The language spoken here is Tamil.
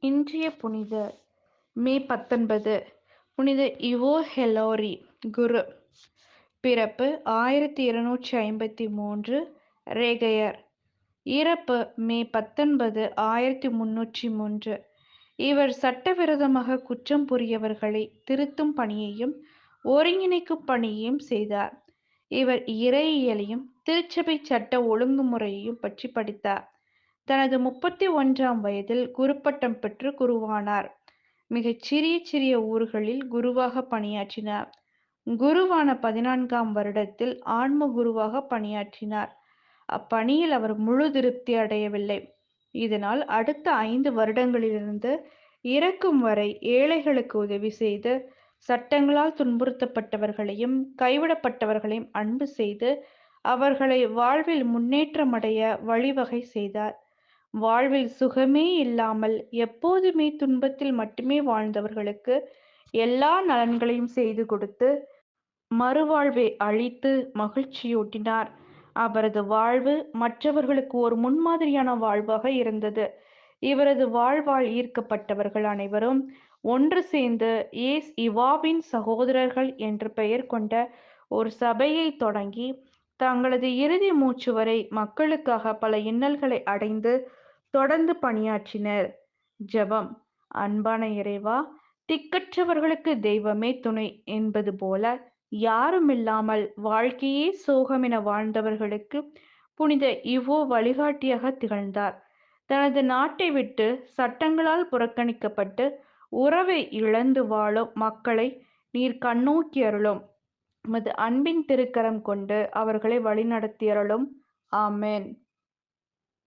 இன்றைய புனிதர் மே பத்தொன்பது. புனித இவோ ஹெலோரி குரு. பிறப்பு ஆயிரத்தி இருநூற்றி ஐம்பத்தி மூன்று ரேகையர். இறப்பு மே பத்தொன்பது ஆயிரத்தி முன்னூற்றி மூன்று. இவர் சட்டவிரோதமாக குற்றம் புரியவர்களை திருத்தும் பணியையும் ஒருங்கிணைக்கும் பணியையும் செய்தார். இவர் இறையியலையும் திருச்சபை சட்ட ஒழுங்குமுறையையும் பற்றி படித்தார். தனது முப்பத்தி ஒன்றாம் வயதில் குருப்பட்டம் பெற்று குருவானார். மிகச் சிறிய சிறிய ஊர்களில் குருவாக பணியாற்றினார். குருவான பதினான்காம் வருடத்தில் ஆன்ம குருவாக பணியாற்றினார். அப்பணியில் அவர் முழு திருப்தி அடையவில்லை. இதனால் அடுத்த ஐந்து வருடங்களிலிருந்து இறக்கும் வரை ஏழைகளுக்கு உதவி செய்து சட்டங்களால் துன்புறுத்தப்பட்டவர்களையும் கைவிடப்பட்டவர்களையும் அன்பு செய்து அவர்களை வாழ்வில் முன்னேற்றமடைய வழிவகை செய்தார். வாழ்வில் சுகமே இல்லாமல் எப்போதுமே துன்பத்தில் மட்டுமே வாழ்ந்தவர்களுக்கு எல்லா நலன்களையும் செய்து கொடுத்து மறுவாழ்வை அழித்து மகிழ்ச்சியூட்டினார். அவரது வாழ்வு மற்றவர்களுக்கு ஒரு முன்மாதிரியான வாழ்வாக இருந்தது. இவரது வாழ்வால் ஈர்க்கப்பட்டவர்கள் அனைவரும் ஒன்று சேர்ந்து ஏஸ் இவாவின் சகோதரர்கள் என்று பெயர் கொண்ட ஒரு சபையை தொடங்கி தங்களது இறுதி மூச்சு வரை மக்களுக்காக பல இன்னல்களை அடைந்து தொடர்ந்து பணியாற்றினர். ஜெபம். அன்பான இறைவா திக்கற்றவர்களுக்கு தெய்வமே துணை என்பது போல யாருமில்லாமல் வாழ்க்கையே சோகமென வாழ்ந்தவர்களுக்கு புனித இவோ வழிகாட்டியாக திகழ்ந்தார். தனது நாட்டை விட்டு சட்டங்களால் புறக்கணிக்கப்பட்டு உறவை இழந்து வாழும் மக்களை நீர் கண்ணோக்கி அருளும். உமது அன்பின் திருக்கரம் கொண்டு அவர்களை வழிநடத்தியருளும். ஆமேன்.